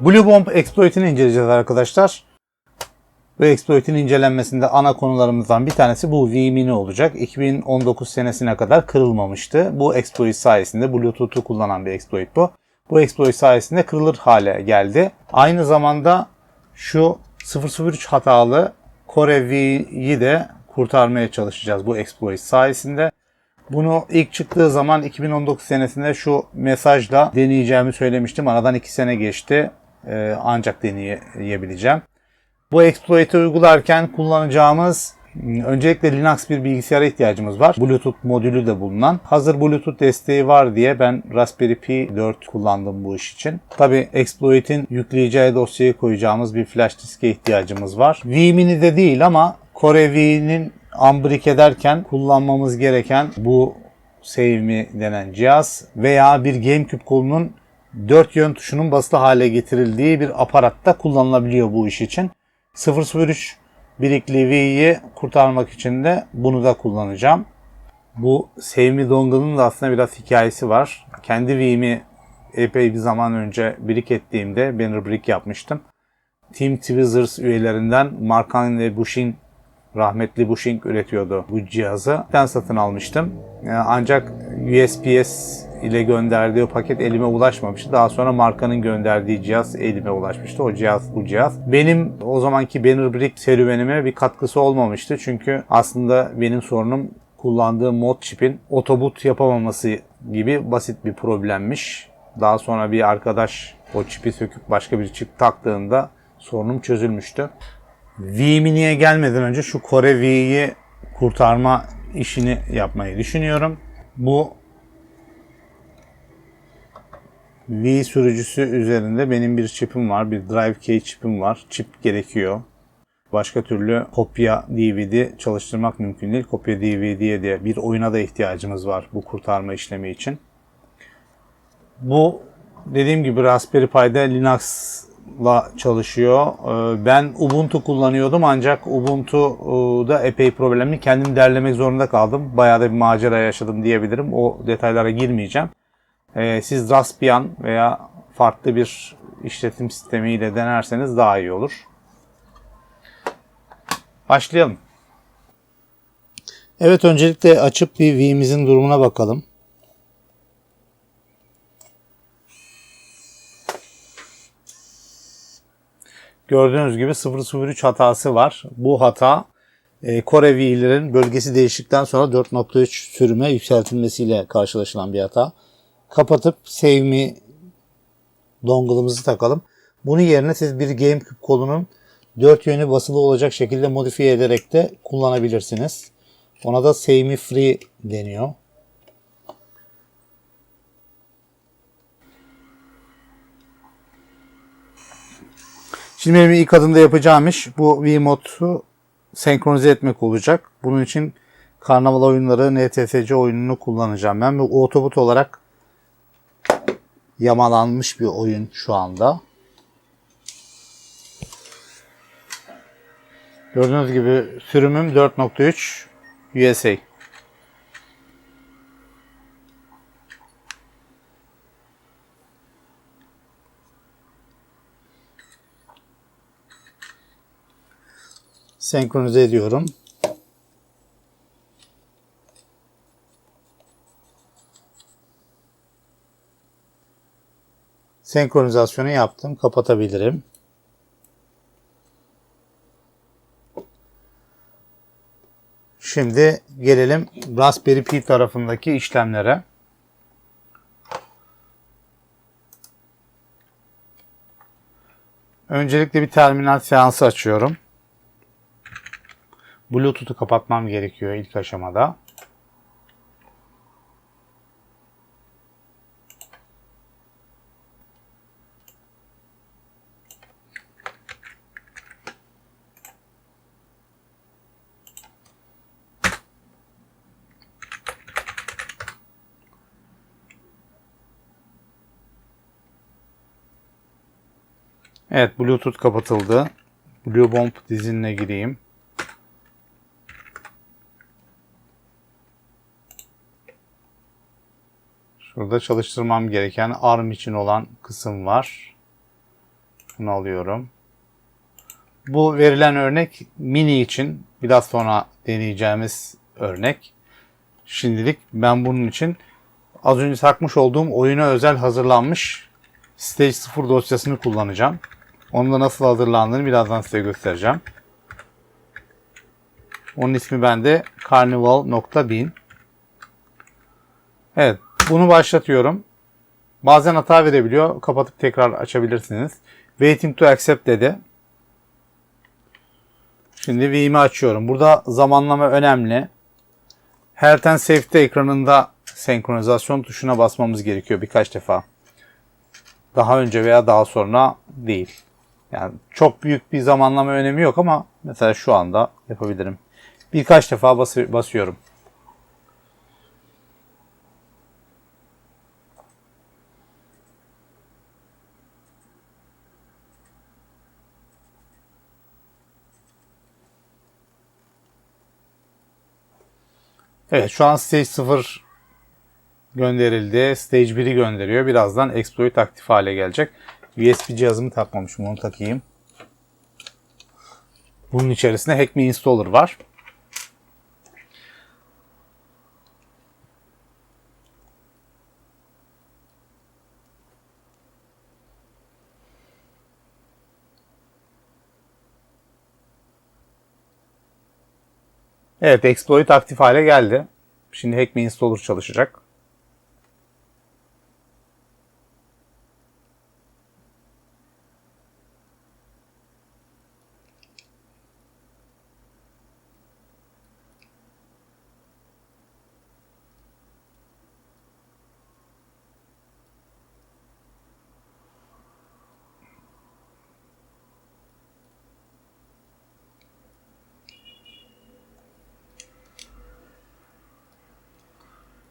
Blue Bomb exploit'ini inceleyeceğiz arkadaşlar. Bu exploit'in incelenmesinde ana konularımızdan bir tanesi bu vMini olacak. 2019 senesine kadar kırılmamıştı. Bu exploit sayesinde Bluetooth'u kullanan bir exploit bu. Bu exploit sayesinde kırılır hale geldi. Aynı zamanda şu 003 hatalı Core V'yi de kurtarmaya çalışacağız bu exploit sayesinde. Bunu ilk çıktığı zaman 2019 senesinde şu mesajla deneyeceğimi söylemiştim. Aradan 2 sene geçti. Ee, ancak deneyebileceğim. Bu exploit'i uygularken kullanacağımız öncelikle Linux bir bilgisayara ihtiyacımız var. Bluetooth modülü de bulunan. Hazır Bluetooth desteği var diye ben Raspberry Pi 4 kullandım bu iş için. Tabi exploit'in yükleyeceği dosyayı koyacağımız bir flash diske ihtiyacımız var. vMini'de değil ama Core V'nin unbrick ederken kullanmamız gereken bu Save Me denen cihaz veya bir GameCube kolunun dört yön tuşunun basılı hale getirildiği bir aparatta kullanılabiliyor bu iş için. 003 birikli V'yi kurtarmak için de bunu da kullanacağım. Bu Save Me dongle'ın da aslında biraz hikayesi var. Kendi V'mi epey bir zaman önce birik ettiğimde banner brick yapmıştım. Team Twizzers üyelerinden Markan ve Bushin rahmetli Bushing üretiyordu bu cihazı. Ben satın almıştım. Ee, Ancak USPS ile gönderdiği paket elime ulaşmamıştı. Daha sonra markanın gönderdiği cihaz elime ulaşmıştı. O cihaz bu cihaz. Benim o zamanki Banner Brick serüvenime bir katkısı olmamıştı. Çünkü aslında benim sorunum kullandığım mod chip'in otoboot yapamaması gibi basit bir problemmiş. Daha sonra bir arkadaş o çipi söküp başka bir çip taktığında sorunum çözülmüştü. vMini'ye gelmeden önce şu Core V'yi kurtarma işini yapmayı düşünüyorum. Bu V sürücüsü üzerinde benim bir çipim var. Bir Drive Key çipim var. Çip gerekiyor. Başka türlü kopya DVD çalıştırmak mümkün değil. Kopya DVD'ye de bir oyuna da ihtiyacımız var bu kurtarma işlemi için. Bu dediğim gibi Raspberry Pi'de Linux'la çalışıyor. Ee, Ben Ubuntu kullanıyordum ancak Ubuntu'da epey problemli. Kendim derlemek zorunda kaldım. Bayağı da bir macera yaşadım diyebilirim. O detaylara girmeyeceğim. Ee, Siz Raspbian veya farklı bir işletim sistemiyle denerseniz daha iyi olur. Başlayalım. Evet öncelikle açıp bir V'mizin durumuna bakalım. Gördüğünüz gibi 003 hatası var. Bu hata e, Core V'lerin bölgesi değiştikten sonra 4.3 sürüme yükseltilmesiyle karşılaşılan bir hata. Kapatıp Save Me dongle'ımızı takalım. Bunun yerine siz bir GameCube kolunun dört yönü basılı olacak şekilde modifiye ederek de kullanabilirsiniz. Ona da Save Free deniyor. Şimdi benim ilk adımda yapacağım iş bu Wiimote'u senkronize etmek olacak. Bunun için karnaval oyunları NTFC oyununu kullanacağım. Ben bu otobot olarak yamalanmış bir oyun şu anda. Gördüğünüz gibi sürümüm 4.3 USA. Senkronize ediyorum. Senkronizasyonu yaptım. Kapatabilirim. Şimdi gelelim Raspberry Pi tarafındaki işlemlere. Öncelikle bir terminal seansı açıyorum. Bluetooth'u kapatmam gerekiyor ilk aşamada. Evet Bluetooth kapatıldı. Blue Bomb dizinine gireyim. Şurada çalıştırmam gereken ARM için olan kısım var. Şunu alıyorum. Bu verilen örnek mini için biraz sonra deneyeceğimiz örnek. Şimdilik ben bunun için az önce takmış olduğum oyuna özel hazırlanmış Stage 0 dosyasını kullanacağım. Onun da nasıl hazırlandığını birazdan size göstereceğim. Onun ismi bende carnival.bin. Evet, bunu başlatıyorum. Bazen hata verebiliyor. Kapatıp tekrar açabilirsiniz. Waiting to accept dedi. Şimdi V'imi açıyorum. Burada zamanlama önemli. Health and Safety ekranında senkronizasyon tuşuna basmamız gerekiyor birkaç defa. Daha önce veya daha sonra değil. Yani çok büyük bir zamanlama önemi yok ama mesela şu anda yapabilirim. Birkaç defa bas basıyorum. Evet şu an Stage 0 gönderildi. Stage 1'i gönderiyor. Birazdan exploit aktif hale gelecek. USB cihazımı takmamışım. Onu takayım. Bunun içerisinde Hack Me Installer var. Evet, exploit aktif hale geldi. Şimdi Hack Me Installer çalışacak.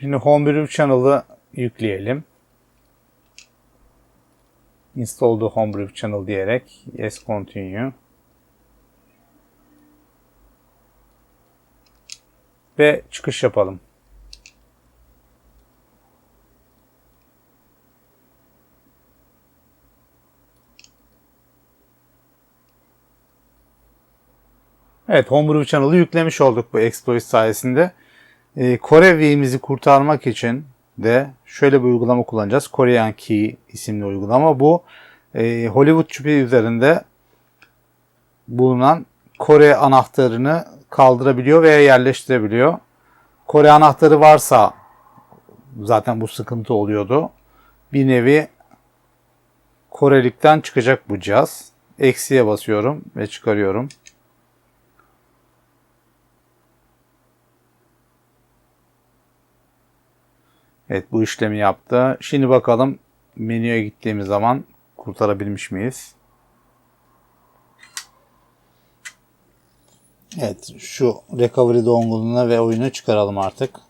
Şimdi Homebrew Channel'ı yükleyelim. Install Homebrew Channel diyerek Yes Continue. Ve çıkış yapalım. Evet, Homebrew Channel'ı yüklemiş olduk bu exploit sayesinde. Ee, Kore V'mizi kurtarmak için de şöyle bir uygulama kullanacağız. Korean Key isimli uygulama. Bu e, Hollywood çipi üzerinde bulunan Kore anahtarını kaldırabiliyor veya yerleştirebiliyor. Kore anahtarı varsa zaten bu sıkıntı oluyordu. Bir nevi Korelikten çıkacak bu cihaz. Eksiye basıyorum ve çıkarıyorum. Evet bu işlemi yaptı. Şimdi bakalım menüye gittiğimiz zaman kurtarabilmiş miyiz? Evet şu recovery dongle'una ve oyunu çıkaralım artık.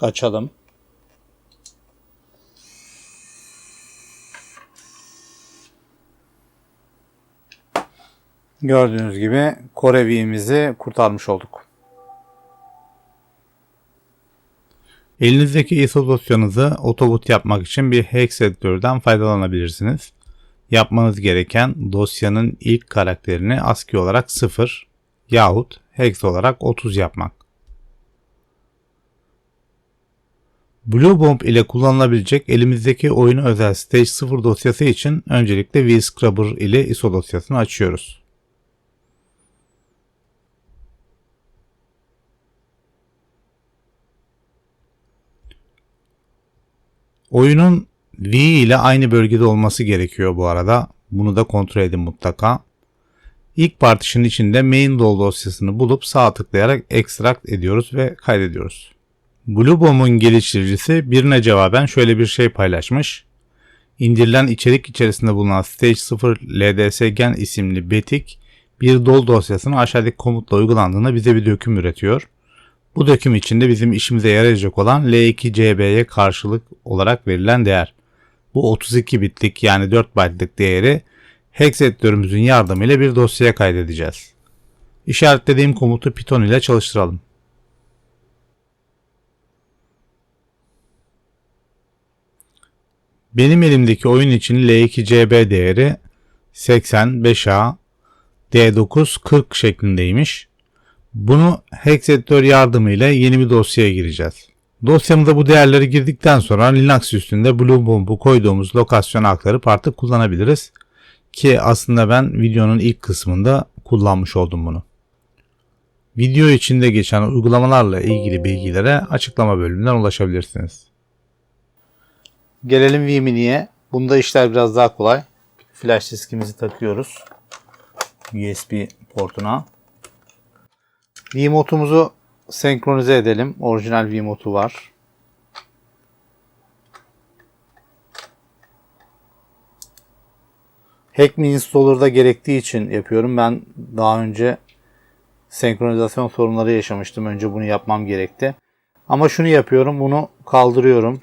Açalım. Gördüğünüz gibi Kore V'mizi kurtarmış olduk. Elinizdeki ISO dosyanızı otoboot yapmak için bir hex editörden faydalanabilirsiniz. Yapmanız gereken dosyanın ilk karakterini ASCII olarak 0 yahut hex olarak 30 yapmak. Blue Bomb ile kullanılabilecek elimizdeki oyuna özel Stage 0 dosyası için öncelikle VScrubber ile ISO dosyasını açıyoruz. Oyunun V ile aynı bölgede olması gerekiyor bu arada. Bunu da kontrol edin mutlaka. İlk partition içinde main dosyasını bulup sağ tıklayarak extract ediyoruz ve kaydediyoruz. Bluebomb'un geliştiricisi birine cevaben şöyle bir şey paylaşmış. İndirilen içerik içerisinde bulunan Stage 0 LDS Gen isimli betik bir dol dosyasını aşağıdaki komutla uygulandığında bize bir döküm üretiyor. Bu döküm içinde bizim işimize yarayacak olan L2CB'ye karşılık olarak verilen değer. Bu 32 bitlik yani 4 byte'lık değeri hex editörümüzün yardımıyla bir dosyaya kaydedeceğiz. İşaretlediğim komutu Python ile çalıştıralım. Benim elimdeki oyun için L2CB değeri 85A D9 40 şeklindeymiş. Bunu hex editör yardımıyla yeni bir dosyaya gireceğiz. Dosyamıza bu değerleri girdikten sonra Linux üstünde Blue Bomb'u koyduğumuz lokasyona aktarıp artık kullanabiliriz. Ki aslında ben videonun ilk kısmında kullanmış oldum bunu. Video içinde geçen uygulamalarla ilgili bilgilere açıklama bölümünden ulaşabilirsiniz. Gelelim vMini'ye. Bunda işler biraz daha kolay. Flash diskimizi takıyoruz. USB portuna. Vmotumuzu senkronize edelim. Orijinal Vmotu var. Hackme Installer'da gerektiği için yapıyorum. Ben daha önce senkronizasyon sorunları yaşamıştım. Önce bunu yapmam gerekti. Ama şunu yapıyorum. Bunu kaldırıyorum.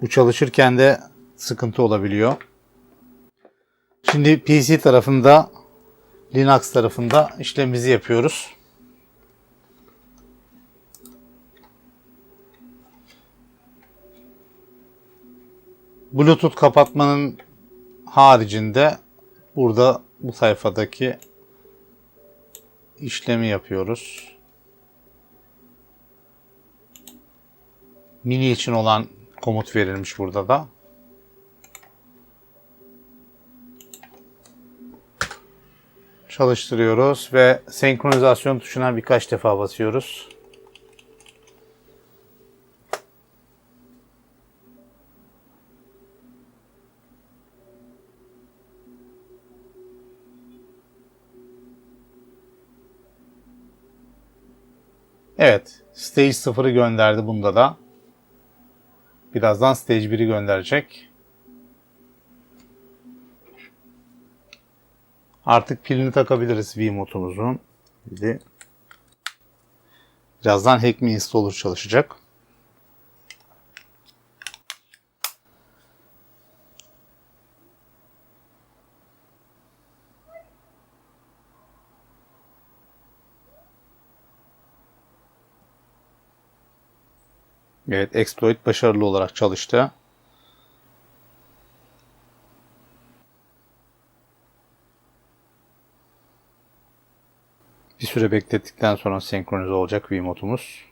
Bu çalışırken de sıkıntı olabiliyor. Şimdi PC tarafında Linux tarafında işlemimizi yapıyoruz. Bluetooth kapatmanın haricinde burada bu sayfadaki işlemi yapıyoruz. Mini için olan komut verilmiş burada da. Çalıştırıyoruz ve senkronizasyon tuşuna birkaç defa basıyoruz. Evet. Stage 0'ı gönderdi bunda da. Birazdan Stage 1'i gönderecek. Artık pilini takabiliriz Vmote'umuzun. Şimdi birazdan Hackme Installer çalışacak. Evet, exploit başarılı olarak çalıştı. Bir süre beklettikten sonra senkronize olacak Vmote'umuz.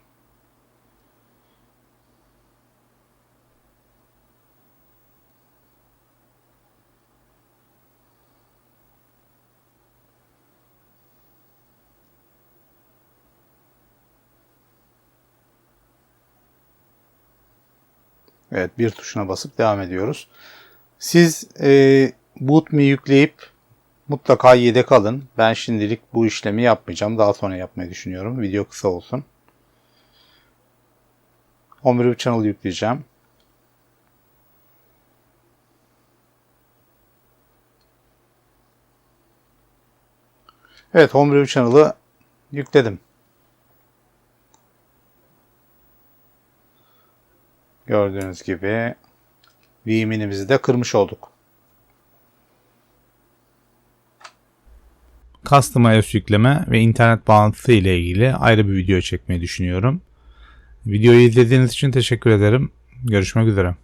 Evet bir tuşuna basıp devam ediyoruz. Siz e, bootme yükleyip mutlaka yedek alın. Ben şimdilik bu işlemi yapmayacağım. Daha sonra yapmayı düşünüyorum. Video kısa olsun. Homebrew Channel yükleyeceğim. Evet Homebrew Channel'ı yükledim. Gördüğünüz gibi VM'imizi de kırmış olduk. Custom iOS yükleme ve internet bağlantısı ile ilgili ayrı bir video çekmeyi düşünüyorum. Videoyu izlediğiniz için teşekkür ederim. Görüşmek üzere.